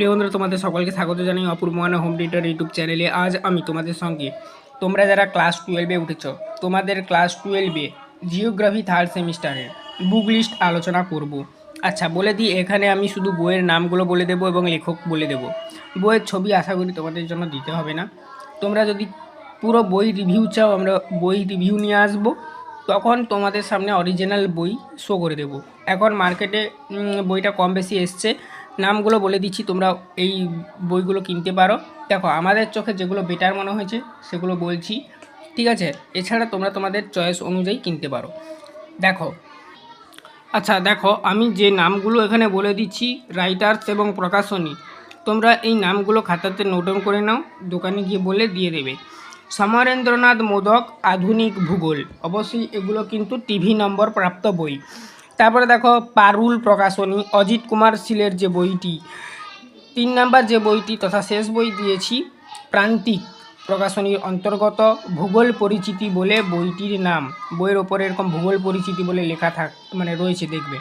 প্রিয় বন্ধুরা, তোমাদের সকলকে স্বাগত জানাই অপূর্ব মানে হোম থিয়েটার ইউটিউব চ্যানেলে আজ আমি তোমাদের সঙ্গে, তোমরা যারা ক্লাস টুয়েলভে উঠেছ, তোমাদের ক্লাস টুয়েলভে জিওগ্রাফি থার্ড সেমিস্টারের বুক লিস্ট আলোচনা করব। আচ্ছা বলে দিই, এখানে আমি শুধু বইয়ের নামগুলো বলে দেবো এবং লেখক বলে দেবো। বইয়ের ছবি আশা করি তোমাদের জন্য দিতে হবে না। তোমরা যদি পুরো বই রিভিউ চাও, আমরা বই রিভিউ নিয়ে আসব। তখন তোমাদের সামনে অরিজিনাল বই শো করে দেবো। এখন মার্কেটে বইটা কম বেশি এসছে। নামগুলো বলে দিচ্ছি, তোমরা এই বইগুলো কিনতে পারো। দেখো, আমাদের চোখে যেগুলো বেটার মনে হয়েছে, সেগুলো বলছি, ঠিক আছে? এছাড়া তোমরা তোমাদের চয়েস অনুযায়ী কিনতে পারো। দেখো আচ্ছা দেখো, আমি যে নামগুলো এখানে বলে দিচ্ছি রাইটার্স এবং প্রকাশনী, তোমরা এই নামগুলো খাতাতে নোট ডাউন করে নাও, দোকানে গিয়ে বলে দিয়ে দেবে। সমরেন্দ্রনাথ মোদক, আধুনিক ভূগোল, অবশ্যই এগুলো কিন্তু টিভি নম্বর প্রাপ্ত বই। তারপরে দেখো পারুল প্রকাশনী, অজিত কুমার শীলের যে বইটি। তিন নাম্বার যে বইটি তথা শেষ বই দিয়েছি, প্রান্তিক প্রকাশনীর অন্তর্গত ভূগোল পরিচিতি বলে বইটির নাম। বইয়ের ওপরে এরকম ভূগোল পরিচিতি বলে লেখা থাক মানে রয়েছে দেখবে।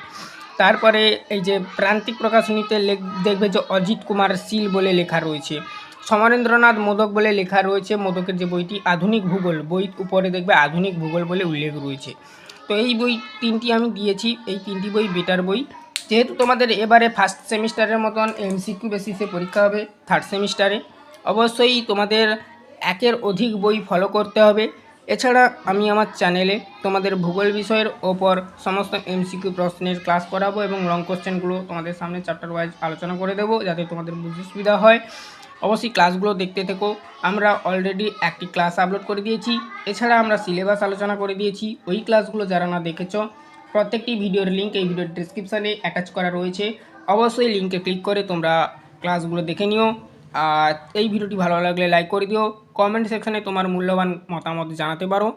তারপরে এই যে প্রান্তিক প্রকাশনীতে দেখবে যে অজিত কুমার শীল বলে লেখা রয়েছে। সমরেন্দ্রনাথ মোদক বলে লেখা রয়েছে। মোদকের যে বইটি আধুনিক ভূগোল বই উপরে দেখবে আধুনিক ভূগোল বলে উল্লেখ রয়েছে। তো এই বই তিনটি আমি দিয়েছি, এই তিনটি বই বেটার বই। যেহেতু তোমাদের এবারে ফার্স্ট সেমিস্টারের মতন এমসিকিউ বেসিসে পরীক্ষা হবে থার্ড সেমিস্টারে, অবশ্যই তোমাদের একের অধিক বই ফলো করতে হবে। এছাড়া আমি আমার চ্যানেলে তোমাদের ভূগোল বিষয়ের ওপর সমস্ত এমসিকিউ প্রশ্নের ক্লাস করাবো এবং লং কোশ্চেনগুলো তোমাদের সামনে চ্যাপ্টার ওয়াইজ আলোচনা করে দেবো, যাতে তোমাদের বুঝতে সুবিধা হয়। অবশ্যই ক্লাসগুলো দেখতে থেকো। আমরা অলরেডি একটি ক্লাস আপলোড করে দিয়েছি। এছাড়া আমরা সিলেবাস আলোচনা করে দিয়েছি। ওই ক্লাসগুলো যারা না দেখেছ, প্রত্যেকটি ভিডিওর লিঙ্ক এই ভিডিওর ডিসক্রিপশানে অ্যাটাচ করা রয়েছে। অবশ্যই লিঙ্কে ক্লিক করে তোমরা ক্লাসগুলো দেখে নিও। আর এই ভিডিওটি ভালো লাগলে লাইক করে দিও। কমেন্ট সেকশানে তোমার মূল্যবান মতামত জানাতে পারো।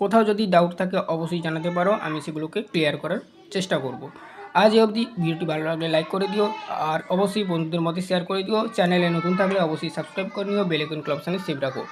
কোথাও যদি ডাউট থাকে, অবশ্যই জানাতে পারো। আমি সেগুলোকে ক্লিয়ার করার চেষ্টা করব। আজ অবধি ভিডিওটি ভালো লাগলে লাইক করে দিও, আর অবশ্যই বন্ধুদের মধ্যে শেয়ার করে দিও। চ্যানেলে নতুন থাকলে অবশ্যই সাবস্ক্রাইব করে নিও বেলেকন ক্লাব সেভ রাখো।